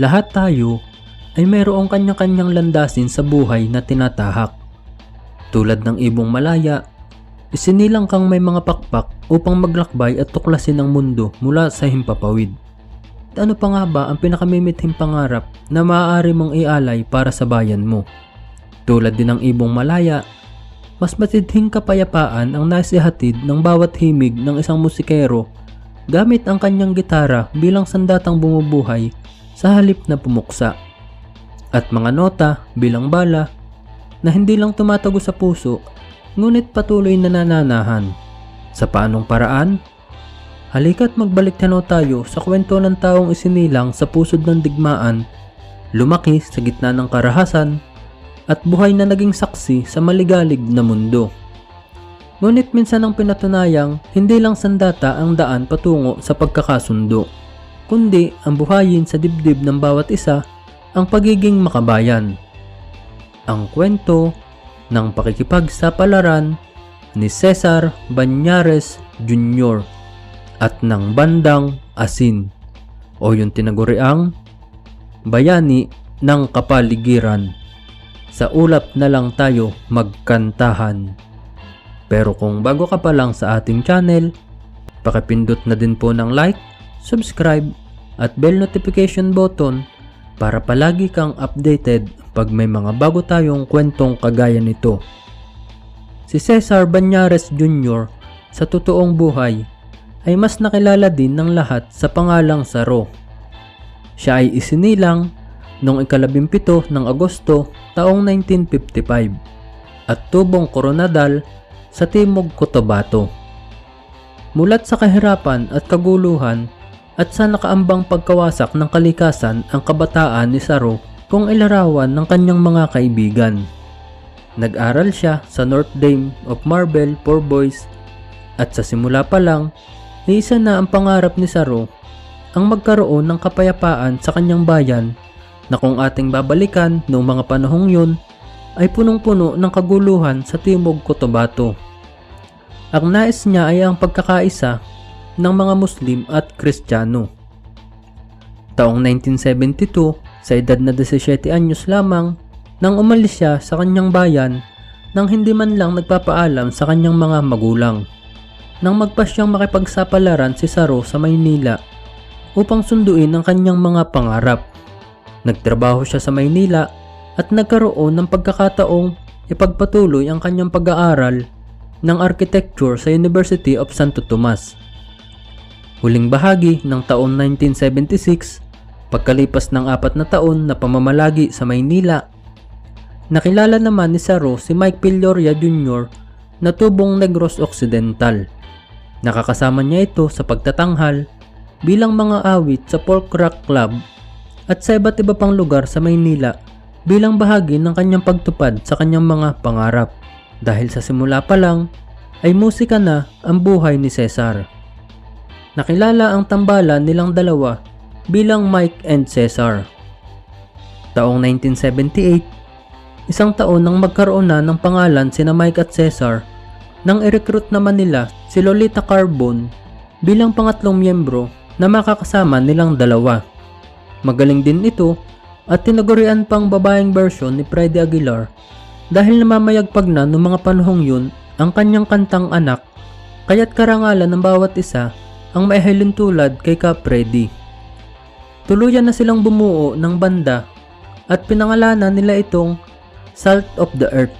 Lahat tayo ay mayroong kanya-kanyang landasin sa buhay na tinatahak. Tulad ng ibong malaya, isinilang kang may mga pakpak upang maglakbay at tuklasin ang mundo mula sa himpapawid. At ano pa nga ba ang pinakamimithing pangarap na maaari mong ialay para sa bayan mo? Tulad din ng ibong malaya, mas matidhing kapayapaan ang nasihatid ng bawat himig ng isang musikero gamit ang kanyang gitara bilang sandatang bumubuhay sa halip na pumuksa. At mga nota bilang bala na hindi lang tumatago sa puso ngunit patuloy na nananahan. Sa paanong paraan? Halika't magbalik tanaw tayo sa kwento ng taong isinilang sa pusod ng digmaan, lumaki sa gitna ng karahasan, at buhay na naging saksi sa maligalig na mundo. Ngunit minsan ang pinatunayang hindi lang sandata ang daan patungo sa pagkakasundo, kundi ang buhayin sa dibdib ng bawat isa ang pagiging makabayan. Ang kwento ng pakikipagsapalaran ni Cesar Banyares Jr. at ng bandang Asin o yung tinaguriang Bayani ng Kapaligiran. Sa ulap na lang tayo magkantahan. Pero kung bago ka pa lang sa ating channel, pakipindot na din po ng like, subscribe, at bell notification button para palagi kang updated pag may mga bago tayong kwentong kagaya nito. Si Cesar Banyares Jr. sa totoong buhay ay mas nakilala din ng lahat sa pangalang Saro. Siya ay isinilang noong ikalabimpito ng Agosto taong 1955 at tubong koronadal sa Timog Cotabato. Mulat sa kahirapan at kaguluhan at sa nakaambang pagkawasak ng kalikasan ang kabataan ni Saro kung ilarawan ng kanyang mga kaibigan. Nag-aral siya sa North Dame of Marble for Boys at sa simula pa lang, isa na ang pangarap ni Saro ang magkaroon ng kapayapaan sa kanyang bayan na kung ating babalikan noong mga panahong yun ay punong-puno ng kaguluhan sa Timog Cotabato. Ang nais niya ay ang pagkakaisa ng mga Muslim at Kristiyano. Taong 1972, sa edad na 17 anyos lamang, nang umalis siya sa kanyang bayan nang hindi man lang nagpapaalam sa kanyang mga magulang. Nang magpasyang makipagsapalaran si Saro sa Maynila upang sunduin ang kanyang mga pangarap. Nagtrabaho siya sa Maynila at nagkaroon ng pagkakataong ipagpatuloy ang kanyang pag-aaral ng architecture sa University of Santo Tomas. Huling bahagi ng taon 1976, pagkalipas ng apat na taon na pamamalagi sa Maynila, nakilala naman ni Saro si Mike Piloria Jr. na tubong Negros Occidental. Nakakasama niya ito sa pagtatanghal bilang mga awit sa Folk Rock Club at sa iba't iba pang lugar sa Maynila bilang bahagi ng kanyang pagtupad sa kanyang mga pangarap. Dahil sa simula pa lang ay musika na ang buhay ni Cesar. Nakilala ang tambalan nilang dalawa bilang Mike and Cesar. Taong 1978, isang taon nang magkaroon na ng pangalan sina Mike at Cesar nang i-recruit naman nila si Lolita Carbon bilang pangatlong miyembro na makakasama nilang dalawa. Magaling din ito at tinagurian pang babaeng version ni Freddy Aguilar dahil namamayagpag na noong mga panahong yun ang kanyang kantang anak kaya't karangalan ng bawat isa ang maihilin tulad kay Cap. Tuluyan na silang bumuo ng banda at pinangalanan nila itong Salt of the Earth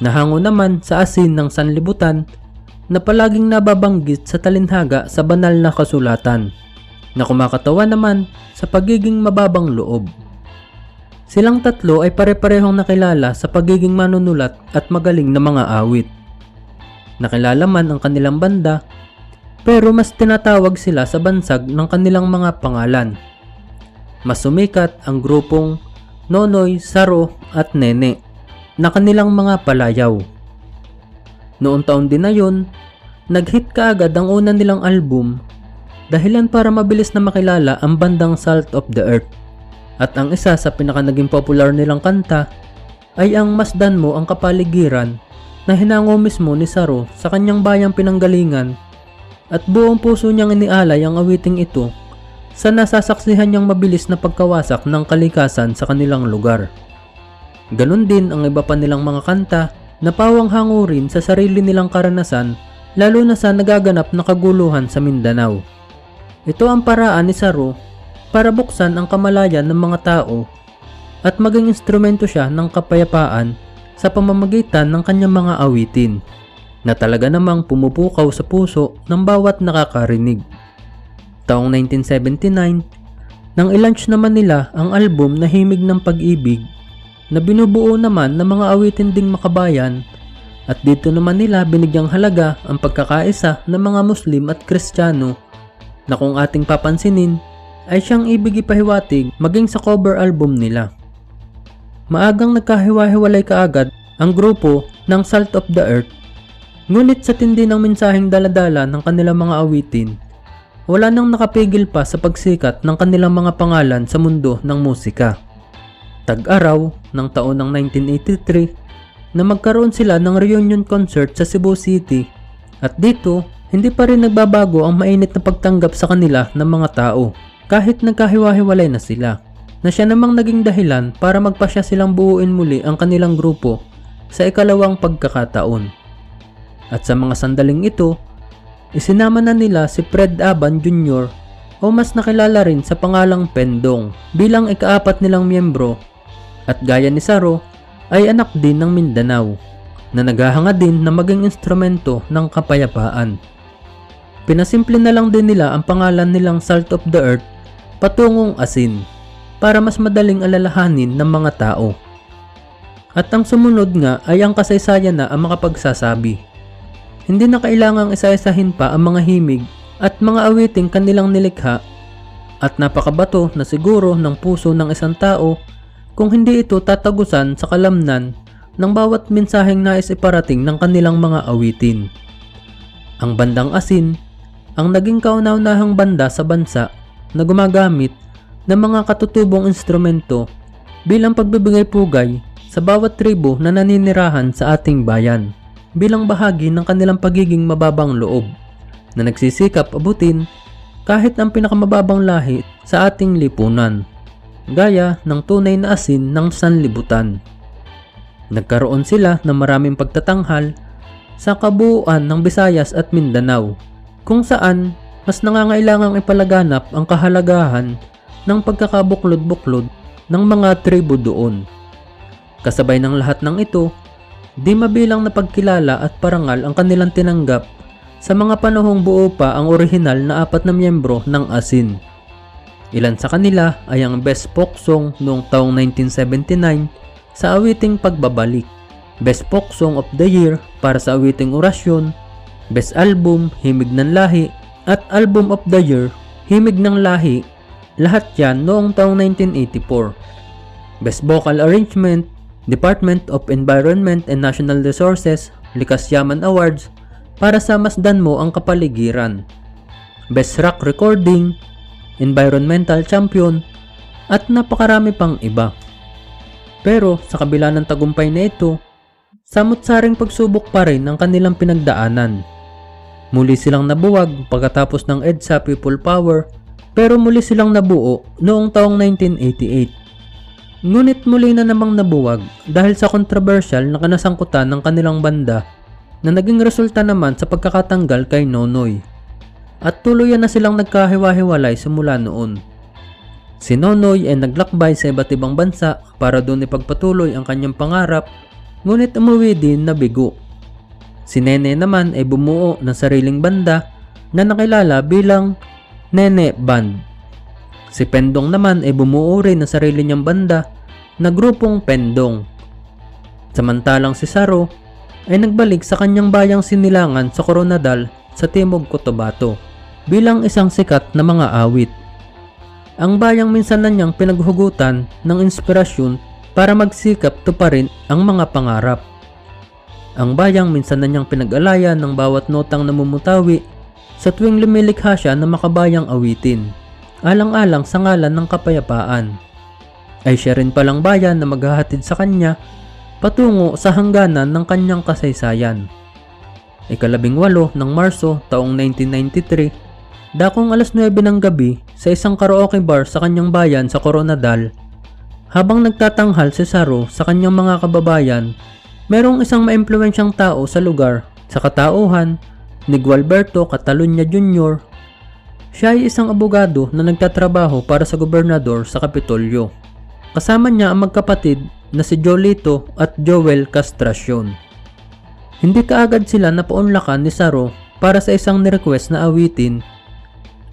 na hango naman sa asin ng sanlibutan na palaging nababanggit sa talinhaga sa banal na kasulatan na kumakatawa naman sa pagiging mababang loob. Silang tatlo ay pare-parehong nakilala sa pagiging manunulat at magaling na mga awit. Nakilala man ang kanilang banda pero mas tinatawag sila sa bansag ng kanilang mga pangalan. Mas sumikat ang grupong Nonoy, Saro at Nene na kanilang mga palayaw. Noong taon din na yun, nag-hit kaagad ang una nilang album dahilan para mabilis na makilala ang bandang Salt of the Earth. At ang isa sa pinaka naging popular nilang kanta ay ang Masdan mo ang kapaligiran na hinango mismo ni Saro sa kanyang bayang pinanggalingan at buong puso niyang inialay ang awiting ito sa nasasaksihan niyang mabilis na pagkawasak ng kalikasan sa kanilang lugar. Ganon din ang iba pa nilang mga kanta na pawang hango rin sa sarili nilang karanasan lalo na sa nagaganap na kaguluhan sa Mindanao. Ito ang paraan ni Saro para buksan ang kamalayan ng mga tao at maging instrumento siya ng kapayapaan sa pamamagitan ng kanyang mga awitin na talaga namang pumupukaw sa puso ng bawat nakakarinig. Taong 1979, nang ilaunch naman nila ang album na Himig ng Pag-ibig na binubuo naman ng mga awitin ding makabayan at dito naman nila binigyang halaga ang pagkakaisa ng mga Muslim at Kristiyano na kung ating papansinin ay siyang ibig ipahiwatig maging sa cover album nila. Maagang nagkahiwa-hiwalay kaagad ang grupo ng Salt of the Earth ngunit sa tindi ng mensaheng daladala ng kanilang mga awitin wala nang nakapigil pa sa pagsikat ng kanilang mga pangalan sa mundo ng musika. Tag-araw ng taon ng 1983 na magkaroon sila ng reunion concert sa Cebu City at dito hindi pa rin nagbabago ang mainit na pagtanggap sa kanila ng mga tao kahit nagkahiwa-hiwalay na sila na siya namang naging dahilan para magpasya silang buuin muli ang kanilang grupo sa ikalawang pagkakataon. At sa mga sandaling ito, isinama na nila si Fred Aban Jr. o mas nakilala rin sa pangalang Pendong bilang ikaapat nilang miyembro at gaya ni Saro ay anak din ng Mindanao na naghahanga din na maging instrumento ng kapayapaan. Pinasimple na lang din nila ang pangalan nilang Salt of the Earth patungong asin para mas madaling alalahanin ng mga tao. At ang sumunod nga ay ang kasaysayan na ang makapagsasabi. Hindi na kailangang isa-isahin pa ang mga himig at mga awiting kanilang nilikha at napakabato na siguro ng puso ng isang tao kung hindi ito tatagusan sa kalamnan ng bawat mensaheng nais iparating ng kanilang mga awitin. Ang bandang asin, ang naging kauna-unahang banda sa bansa na gumagamit ng mga katutubong instrumento bilang pagbibigay pugay sa bawat tribo na naninirahan sa ating bayan bilang bahagi ng kanilang pagiging mababang loob na nagsisikap abutin kahit ang pinakamababang lahi sa ating lipunan, gaya ng tunay na asin ng sanlibutan. Nagkaroon sila ng maraming pagtatanghal sa kabuuan ng Visayas at Mindanao, kung saan mas nangangailangang ipalaganap ang kahalagahan ng pagkakabuklod-buklod ng mga tribo doon. Kasabay ng lahat ng ito Di mabilang na pagkilala at parangal ang kanilang tinanggap sa mga panahong buo pa ang orihinal na apat na miyembro ng ASIN. Ilan sa kanila ay ang Best Folk Song noong taong 1979 sa awiting pagbabalik, Best Folk Song of the Year para sa awiting orasyon, Best Album, Himig ng Lahi, at Album of the Year, Himig ng Lahi, lahat yan noong taong 1984. Best Vocal Arrangement, Department of Environment and National Resources Likas Yaman Awards para sa masdan mo ang kapaligiran. Best Rock Recording, Environmental Champion, at napakarami pang iba. Pero sa kabila ng tagumpay na ito, samot-saring pagsubok pa rin ang kanilang pinagdaanan. Muli silang nabuwag pagkatapos ng EDSA People Power pero muli silang nabuo noong taong 1988 Ngunit muli na namang nabuwag dahil sa controversial na kanasangkutan ng kanilang banda na naging resulta naman sa pagkakatanggal kay Nonoy. At tuluyan na silang nagkahiwa-hiwalay simula noon. Si Nonoy ay naglakbay sa iba't ibang bansa para doon ipagpatuloy ang kanyang pangarap ngunit umuwi din na bigo. Si Nene naman ay bumuo ng sariling banda na nakilala bilang Nene Band. Si Pendong naman ay bumuo rin ng sarili niyang banda na grupong Pendong. Samantalang si Saro ay nagbalik sa kanyang bayang sinilangan sa Coronadal sa Timog Cotabato bilang isang sikat na mga awit. Ang bayang minsan na niyang pinaghugutan ng inspirasyon para magsikap tuparin ang mga pangarap. Ang bayang minsan na niyang pinag-alayan ng bawat notang namumutawi sa tuwing lumilikha siya ng makabayang awitin alang-alang sa ngalan ng kapayapaan. Ay siya rin palang bayan na maghahatid sa kanya patungo sa hangganan ng kanyang kasaysayan. Ikalabing walo ng Marso taong 1993, dakong alas 9 ng gabi, sa isang karaoke bar sa kanyang bayan sa Coronadal. Habang nagtatanghal si Saro sa kanyang mga kababayan, merong isang maimpluwensyang tao sa lugar sa katauhan ni Gualberto Catalunya Jr. Siya ay isang abogado na nagtatrabaho para sa gobernador sa Kapitolyo. Kasama niya ang magkapatid na si Jolito at Joel Castracion. Hindi kaagad sila napaunlakan ni Saro para sa isang nirequest na awitin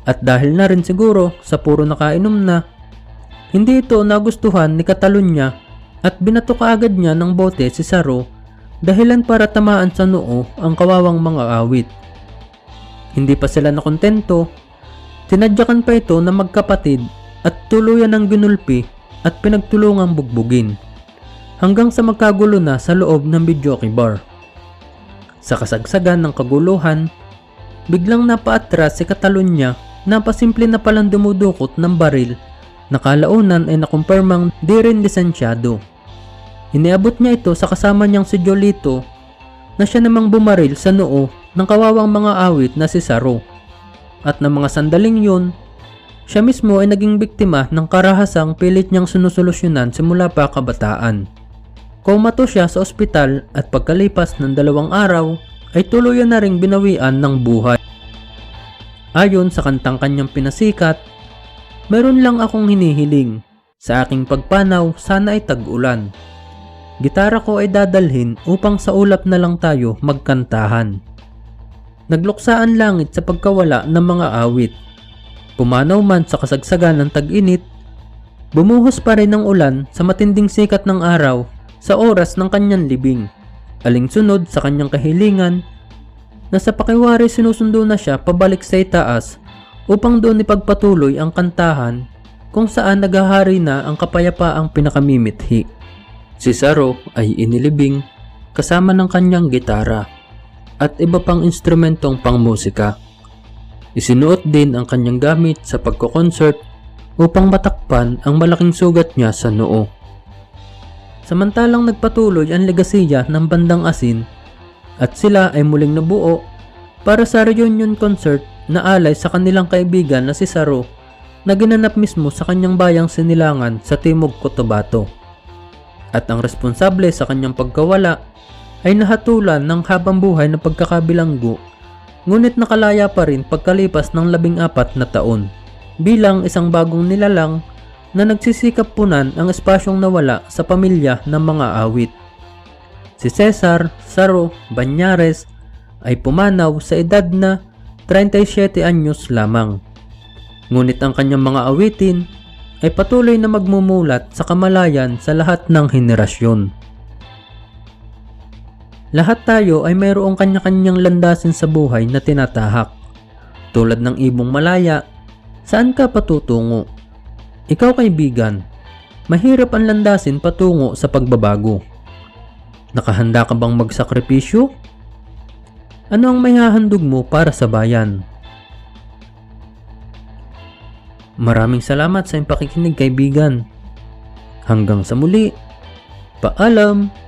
at dahil na rin siguro sa puro nakainom na, hindi ito nagustuhan ni Catalunya at binato kaagad niya ng bote si Saro dahilan para tamaan sa noo ang kawawang mga awit. Hindi pa sila nakontento, tinadyakan pa ito na magkapatid at tuluyan ng ginulpi at pinagtulungang bugbugin hanggang sa magkagulo na sa loob ng videoke bar. Sa kasagsagan ng kaguluhan, biglang napaatras si Catalunya na pasimple na palang dumudukot ng baril na kalaunan ay nakumpirmang di rin lisensyado. Iniabot niya ito sa kasama niyang si Jolito na siya namang bumaril sa noo ng kawawang mga awit na si Saro. At ng mga sandaling yun, siya mismo ay naging biktima ng karahasang pilit niyang sinusolusyonan simula pa kabataan. Komato siya sa ospital at pagkalipas ng dalawang araw ay tuluyan na ring binawian ng buhay. Ayon sa kantang kanyang pinasikat, meron lang akong hinihiling. Sa aking pagpanaw, sana ay tag-ulan. Gitara ko ay dadalhin upang sa ulap na lang tayo magkantahan. Nagluksaan langit sa pagkawala ng mga awit. Pumanaw man sa kasagsagan ng tag-init, bumuhos pa rin ang ulan sa matinding sikat ng araw sa oras ng kanyang libing. Aling-sunod sa kanyang kahilingan na sa pakiwari sinusundo na siya pabalik sa itaas upang doon ipagpatuloy ang kantahan kung saan naghahari na ang kapayapaang pinakamimithi. Si Saro ay inilibing kasama ng kanyang gitara at iba pang instrumentong pangmusika. Isinuot din ang kanyang gamit sa pagkokonsert upang matakpan ang malaking sugat niya sa noo. Samantalang nagpatuloy ang legasiya ng bandang asin at sila ay muling nabuo para sa reunion concert na alay sa kanilang kaibigan na si Saro na ginanap mismo sa kanyang bayang sinilangan sa Timog Cotabato. At ang responsable sa kanyang pagkawala ay nahatulan ng habang buhay na pagkakabilanggo ngunit nakalaya pa rin pagkalipas ng labing apat na taon bilang isang bagong nilalang na nagsisikap punan ang espasyong nawala sa pamilya ng mga awit. Si Cesar Saro Banyares ay pumanaw sa edad na 37 anyos lamang. Ngunit ang kanyang mga awitin ay patuloy na magmumulat sa kamalayan sa lahat ng henerasyon. Lahat tayo ay mayroong kanya-kanyang landasin sa buhay na tinatahak. Tulad ng ibong malaya, saan ka patutungo? Ikaw kaibigan, mahirap ang landasin patungo sa pagbabago. Nakahanda ka bang magsakripisyo? Ano ang may hahandog mo para sa bayan? Maraming salamat sa iyong pakikinig kaibigan. Hanggang sa muli. Paalam!